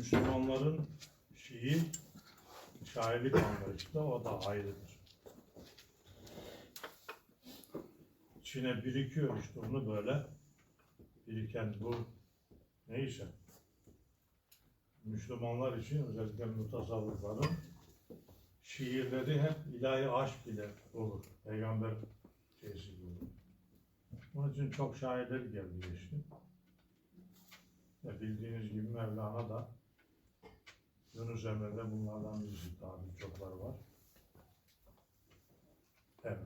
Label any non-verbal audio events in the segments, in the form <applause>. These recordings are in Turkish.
Müslümanların şiir, şairlik anlayışı da o da ayrıdır. İçine birikiyor işte onu böyle biriken bu neyse Müslümanlar için özellikle mutasavvıfların şiirleri hep ilahi aşk ile olur. Peygamber şeysi olur. Onun için çok şairler geldi geçti. Ve bildiğiniz gibi Mevlana da Yunus Emre'de bunlardan birisi daha birçoklar var. Evet.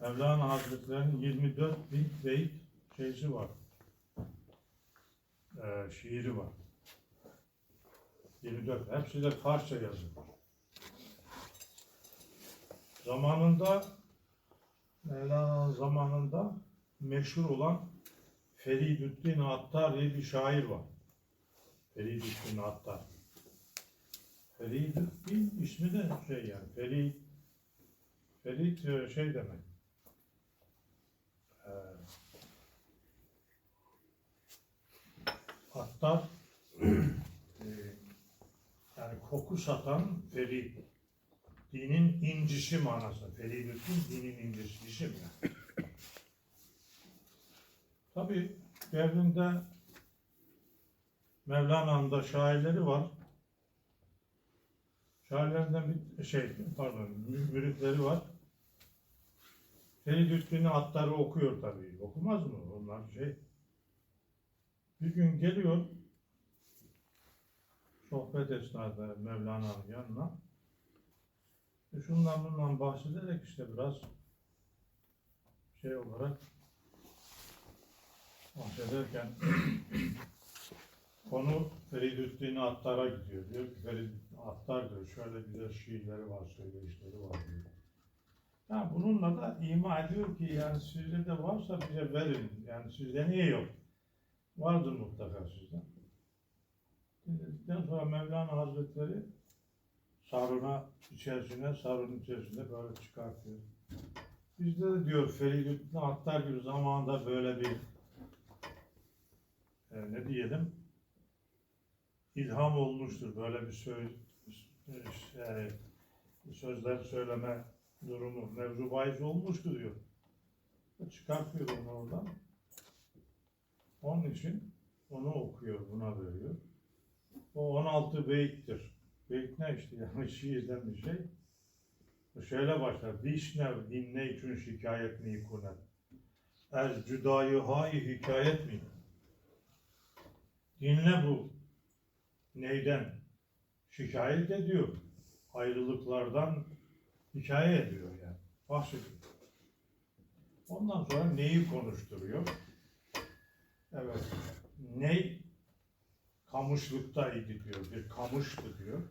Mevlana Hazretleri'nin 24 bin beyt şeysi var. Ee, şiiri var. 24. Hepsi de Farsça yazılmış. Zamanında Mevlana'nın zamanında meşhur olan Feridüddin Attar diye bir şair var. Feridüddin Attar. Feridüddin ismi de şey yani Ferid Ferid e, şey demek. Ee, Attar e, yani koku satan Ferid. Dinin incisi manası. Feridüddin dinin incisi isim yani. Tabi devrinde Mevlana'nın da şairleri var. Şairlerinden bir şey, pardon, mü- müritleri var. Feridüddin'i atları okuyor tabii. Okumaz mı? Onlar şey. Bir gün geliyor sohbet esnasında Mevlana'nın yanına. E şundan bundan bahsederek işte biraz şey olarak bahsederken <clears throat> konu Feridüddin Attar'a gidiyor. Diyor ki Feridüddin Attar diyor şöyle güzel şiirleri var, söyleyişleri var diyor. Ya bununla da ima ediyor ki yani sizde de varsa bize verin. Yani sizde niye yok? Vardır mutlaka sizde. Dedikten sonra Mevlana Hazretleri saruna içerisine, sarunun içerisinde böyle çıkartıyor. Bizde de diyor Feridüddin Attar gibi zamanında böyle bir e, ne diyelim ilham olmuştur. Böyle bir söz e, sözler söyleme durumu mevzu bahis olmuştu diyor. Çıkartıyor onu oradan. Onun için onu okuyor, buna veriyor. O 16 beyittir. Beyt ne işte <laughs> yani şiirden bir şey. Şöyle başlar. Vişnev dinle için şikayet mi kunet. Ez cüdayı hayi hikayet mi? Dinle bu. Neyden? Şikayet ediyor. Ayrılıklardan hikaye ediyor yani. Bahsediyor. Ondan sonra neyi konuşturuyor? Evet. Ney kamışlıktaydı diyor. Bir kamıştı diyor.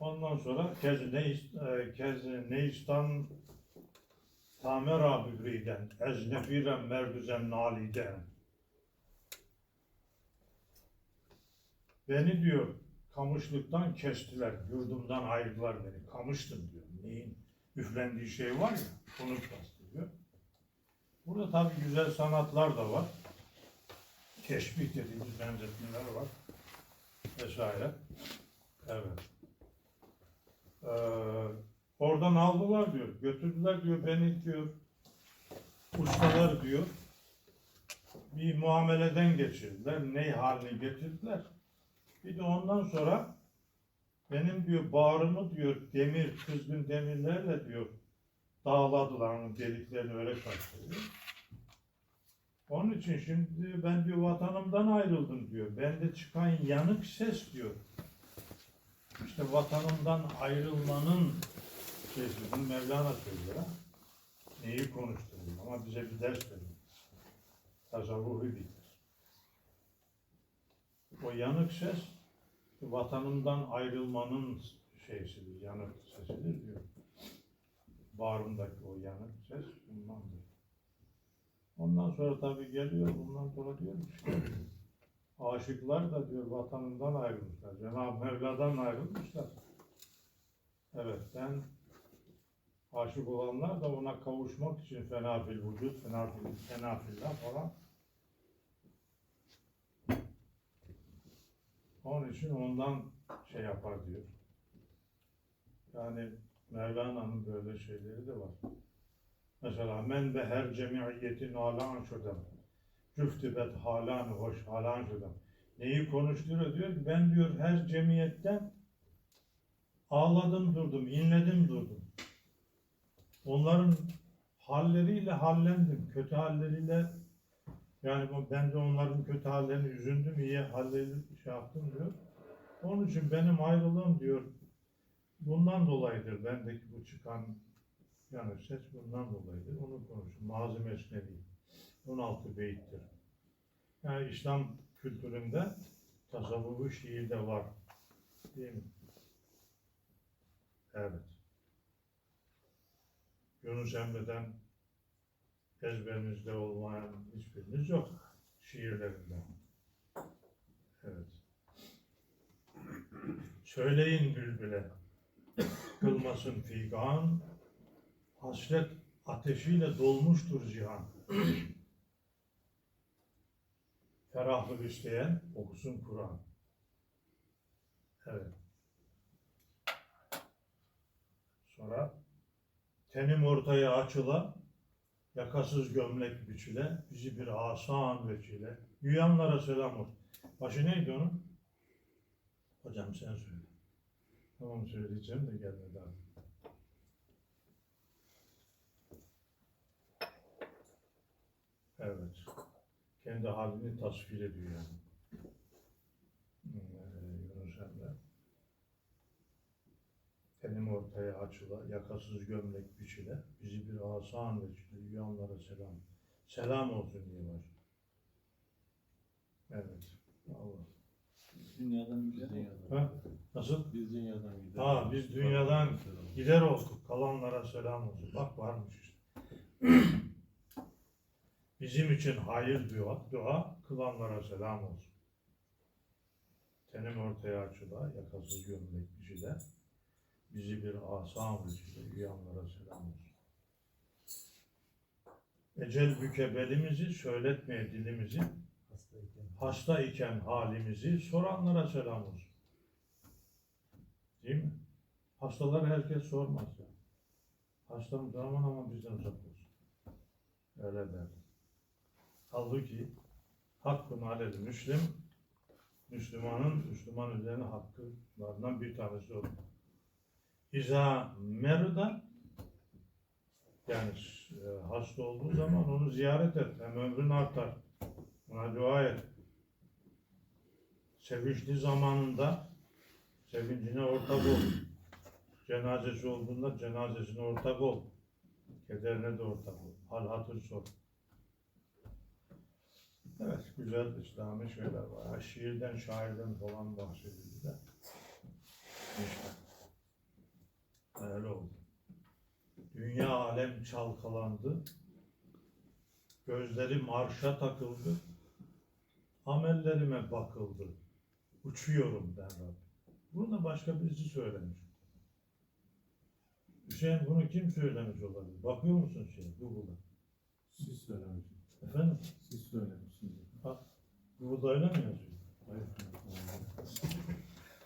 Ondan sonra kez ne e, kez neistan tamer abügriden ez nefirem merdüzen naliden Beni diyor kamışlıktan kestiler, yurdumdan ayırdılar beni. Kamıştım diyor. Neyin üflendiği şey var ya, onu kastediyor. Burada tabii güzel sanatlar da var. Teşbih dediğimiz benzetmeler var. Vesaire. Evet. Ee, oradan aldılar diyor. Götürdüler diyor beni diyor. Ustalar diyor. Bir muameleden geçirdiler. Ney haline getirdiler. Bir de ondan sonra benim diyor bağrımı diyor demir, kızgın demirlerle diyor dağladılar onun deliklerini öyle kastediyor. Onun için şimdi ben diyor vatanımdan ayrıldım diyor. Bende çıkan yanık ses diyor. İşte vatanımdan ayrılmanın şeysi. Bunu Mevlana söylüyor. Neyi konuşturuyor ama bize bir ders veriyor. Tasavvufi bir. O yanık ses vatanımdan ayrılmanın şeysidir, yanık sesidir diyor. Bağrımdaki o yanık ses bundandır. Ondan sonra tabii geliyor, bundan sonra diyor işte aşıklar da diyor vatanından ayrılmışlar. Cenab-ı Mevla'dan ayrılmışlar. Evet ben aşık olanlar da ona kavuşmak için fena fil vücut, fena fil, fena falan Onun için ondan şey yapar diyor. Yani Mevlana'nın böyle şeyleri de var. Mesela men be her cemiyetin alan şudem. Cüftübet halan hoş halan şudem. Neyi konuşturuyor diyor ben diyor her cemiyetten ağladım durdum, inledim durdum. Onların halleriyle hallendim. Kötü halleriyle yani ben de onların kötü hallerini üzüldüm, iyi halleri şey yaptım diyor. Onun için benim ayrılığım diyor bundan dolayıdır. Bendeki bu çıkan yani ses bundan dolayıdır. Onu konuşun. Mazı Mesnevi. 16 beyittir. Yani İslam kültüründe tasavvufu şiirde var. Değil mi? Evet. Yunus Emre'den ezberinizde olmayan hiçbiriniz yok şiirlerinde. Evet. Söyleyin bülbüle, kılmasın figan, hasret ateşiyle dolmuştur cihan. Ferahlık isteyen okusun Kur'an. Evet. Sonra tenim ortaya açıla, yakasız gömlek biçile, bizi bir asan veçile. Yuyanlara selam olsun. Başı neydi onun? Hocam sen söyle. Tamam söyleyeceğim de gelmedi abi. Evet. Kendi halini tasvir ediyor yani. Ee, Yunus Emre. Tenim ortaya açıla, yakasız gömlek biçile, bizi bir asan veçile, yuyanlara selam. Selam olsun diye var. Evet. Allah. Dünyadan gider. Ha? Nasıl? Biz dünyadan gider. Ha, biz dünyadan Gider olduk, kalanlara selam olsun. Bak varmış işte. <clears throat> Bizim için hayır dua, dua kılanlara selam olsun. Tenim ortaya açıla, yakası gömlek kişide, bizi bir asa vücuda uyanlara selam olsun. Ecel büke belimizi, söyletmeye dilimizi, hasta iken halimizi soranlara selam olsun. Değil mi? Hastaları herkes sormaz ya. Hastamız aman aman bizden uzak olsun. Öyle der. Halbuki hakkın alel müslim, Müslümanın Müslüman üzerine hakkılarından bir tanesi olur. İza merda yani e, hasta olduğu zaman onu ziyaret et. Hem ömrün artar. Ona dua et. Sevinçli zamanında sevincine ortak ol. Cenazesi olduğunda cenazesine ortak ol. Kederine de ortak ol. Hal hatır sor. Evet, güzel İslami şeyler var. Şiirden, şairden falan bahsedildi de. İşte. Öyle oldu. Dünya alem çalkalandı. Gözleri marşa takıldı. Amellerime bakıldı. Uçuyorum ben Rabbim. Bunu da başka birisi söylemiş. Hüseyin bunu kim söylemiş olabilir? Bakıyor musun şey Google'a? Siz söylemişsiniz. Efendim? Siz söylemişsiniz. Google'da öyle mi yazıyor? Hayır.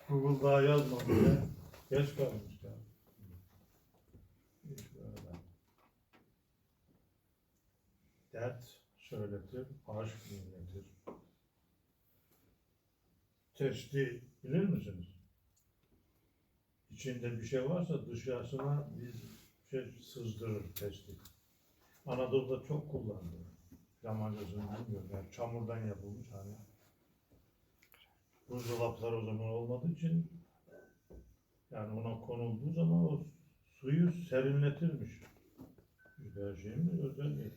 Google daha yazmamış ya. Geç kalmış ya. İşte öyle. Dert söyletir, aşk dinletir. Testi bilir misiniz? İçinde bir şey varsa dışarısına bir şey sızdırır testi. Anadolu'da çok kullandı. Zamancasını bilmiyorum. Yani çamurdan yapılmış hani. Buzdolaplar o zaman olmadığı için yani ona konulduğu zaman o suyu serinletirmiş. Güzel şey mi? Özelliği.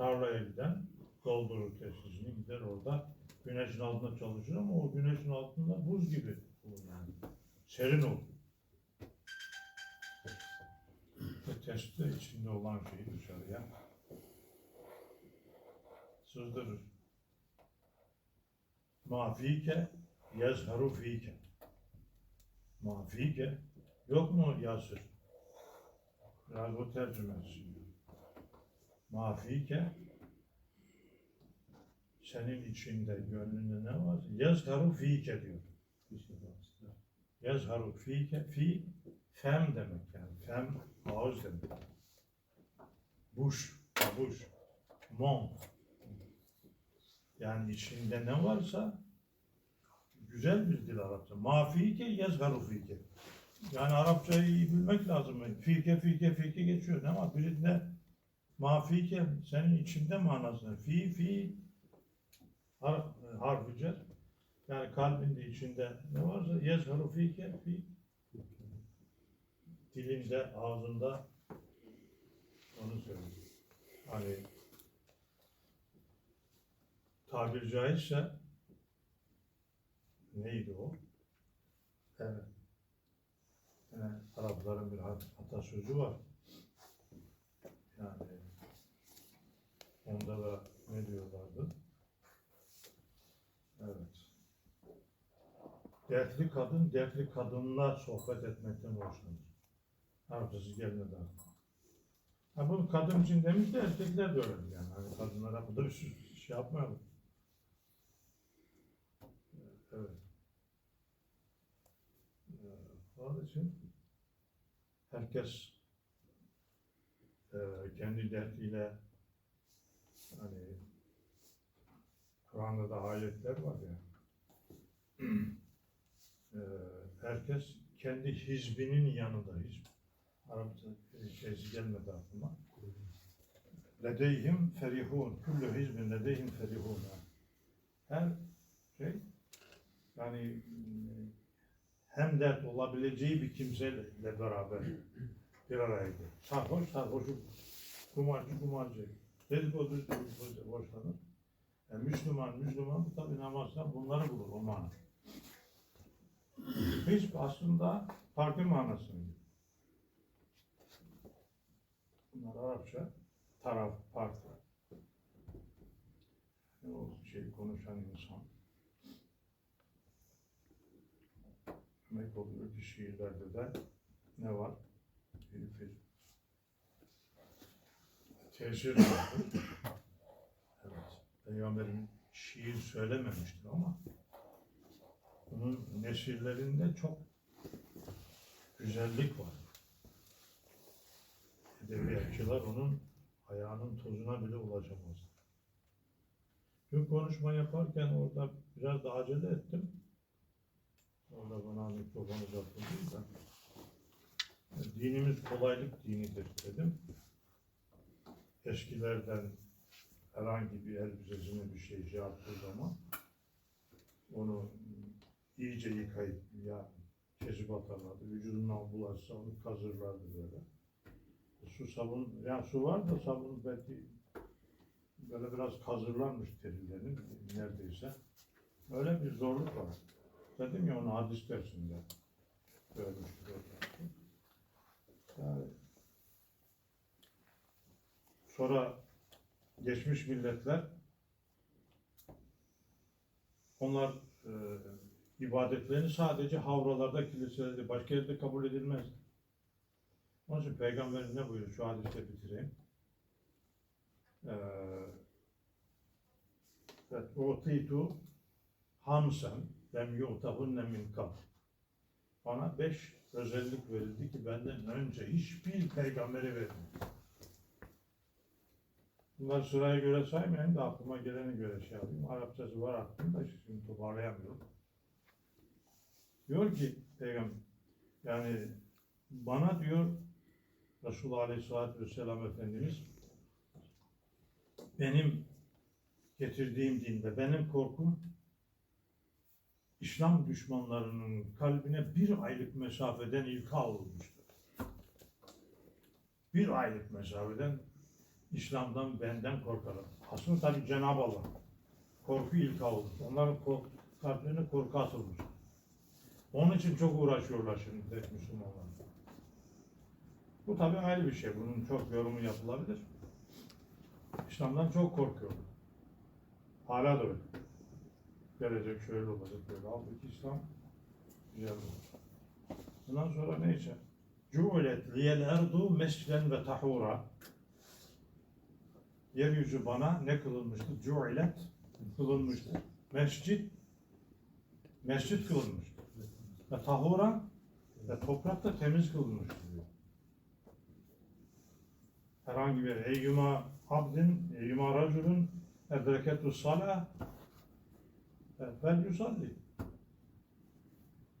Tarlaya giden doldurur testisini gider orada güneşin altında çalışır ama o güneşin altında buz gibi yani. Serin olur. Ve testi içinde olan şeyi dışarıya sızdırır. Mafike yazharu fike. Mafike yok mu Yasir? Biraz o tercümesi. Mafike senin içinde, gönlünde ne var? Yazharu fike diyor. Yazharu fike fi fem demek yani. Fem ağız demek. Buş, babuş, mon. Yani içinde ne varsa güzel bir dil Arapça. Ma fike yazharu fike. Yani Arapçayı iyi bilmek lazım. Fike fike fike geçiyor ama birinde ma fike senin içinde manasını. Fi fi har, harfi cer. Yani kalbinde içinde ne varsa yazharu fike fi dilinde, ağzında onu söylüyor. Hani tabir caizse neydi o? Evet. Yani Arapların bir atasözü var. Yani onda da ne diyorlardı? Evet. Dertli kadın, dertli kadınla sohbet etmekten hoşlanır. Gelmedi aklıma. Ha bunu kadın için demiş de erkekler de öyle yani. Hani kadınlara bu da bir şey- şey yapmayalım. Evet. Ee, Onun için herkes e, kendi derdiyle hani Kur'an'da da ayetler var ya <clears throat> e, herkes kendi hizbinin yanında hizb. Arapça şeysi gelmedi aklıma. Ledeyhim ferihun. Kullu hizbin ledeyhim ferihun. Her şey yani hem dert olabileceği bir kimseyle beraber bir araydı. Sarhoş sarhoşu, kumarcı kumarcı, dedikodu dedikodu hoşlanır. Yani Müslüman Müslüman tabi namazdan bunları bulur o mana. Hizb aslında farklı manasını Bunlar Arapça taraf, parti. Yani o şey konuşan insan. Demek oluyor ki şiirlerde de ne var? Bir tesir vardır. Evet. Peygamberin şiir söylememiştir ama bunun nesillerinde çok güzellik var. Edebiyatçılar onun ayağının tozuna bile ulaşamaz. Dün konuşma yaparken orada biraz da acele ettim. Orada bana mikrofon uzatıldıysa. Dinimiz kolaylık dinidir dedim. Eskilerden herhangi bir elbisesine bir şey şey yaptığı zaman onu iyice yıkayıp ya kesip atarlardı. Vücudundan bulaşsa onu kazırlardı böyle su sabun, yani su var da sabun belki böyle biraz kazırlanmış terilerin neredeyse. Öyle bir zorluk var. Dedim ya onu hadis dersinde görmüştür. Yani sonra geçmiş milletler onlar e, ibadetlerini sadece havralarda, kiliselerde, başka yerde kabul edilmez. Onun için Peygamberimiz ne buyuruyor? Şu hadiste bitireyim. Evet, utitu hamsen lem yu'tahunne min kab. Bana beş özellik verildi ki benden önce hiçbir peygambere verilmedi. Bunları sıraya göre saymayayım da aklıma geleni göre şey yapayım. Arapçası var aklımda şimdi toparlayamıyorum. Diyor ki peygamber yani bana diyor Resulullah Aleyhisselatü Vesselam Efendimiz benim getirdiğim dinde benim korkum İslam düşmanlarının kalbine bir aylık mesafeden ilka olmuştur. Bir aylık mesafeden İslam'dan benden korkarım. Aslında tabi Cenab-ı Allah korku ilka olmuş. Onların kork kalplerine korku atılmış. Onun için çok uğraşıyorlar şimdi Müslümanlar. Bu tabii ayrı bir şey. Bunun çok yorumu yapılabilir. İslam'dan çok korkuyorlar. Hala da öyle. Gelecek şöyle olacak böyle. Halbuki İslam güzel olur. Bundan sonra neyse. Cu'let liyel erdu mesciden ve tahura. Yeryüzü bana ne kılınmıştır? Cu'ilet kılınmıştır. Mescid mescit kılınmıştır. ve tahuran ve toprak da temiz kılınmıştır diyor. Herhangi bir eyyuma abdin, eyyuma racülün edreketu salah vel yusalli.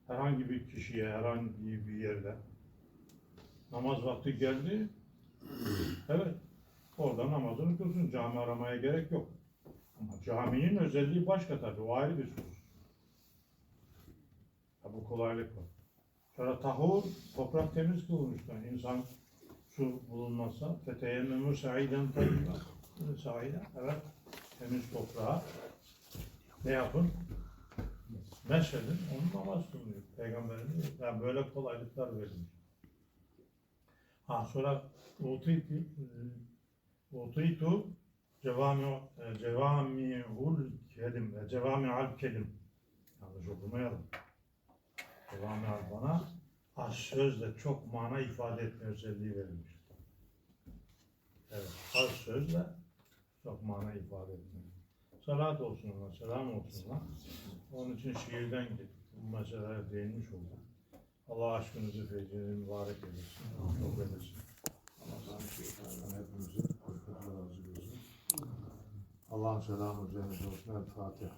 Herhangi bir kişiye, herhangi bir yerde namaz vakti geldi. Evet, orada namazını kılsın. Cami aramaya gerek yok. Ama caminin özelliği başka tabii. O ayrı bir husus. Bu kolaylık var. Sonra tahur, toprak temiz kılınmışlar. İnsan su bulunmazsa feteyemmemü sa'iden tayyiba. Sa'iden, evet. Temiz toprağa ne yapın? Meşedin, onun namaz kılınıyor. Peygamberimiz yani böyle kolaylıklar verilmiş. Ha sonra utitu utitu cevami cevami'ul kelim ve cevami'al kelim. Yanlış okumayalım. Cevami'al bana az sözle çok mana ifade etme özelliği verilmiş. Evet, az sözle çok mana ifade etme. Salat olsun ona, selam olsun ona. Onun için şiirden bu meseleye değinmiş olduk. Allah aşkınızı feyzini mübarek eylesin. Çok eylesin. Allah razı olsun. Allah'ın selamı üzerinize olsun. Fatiha.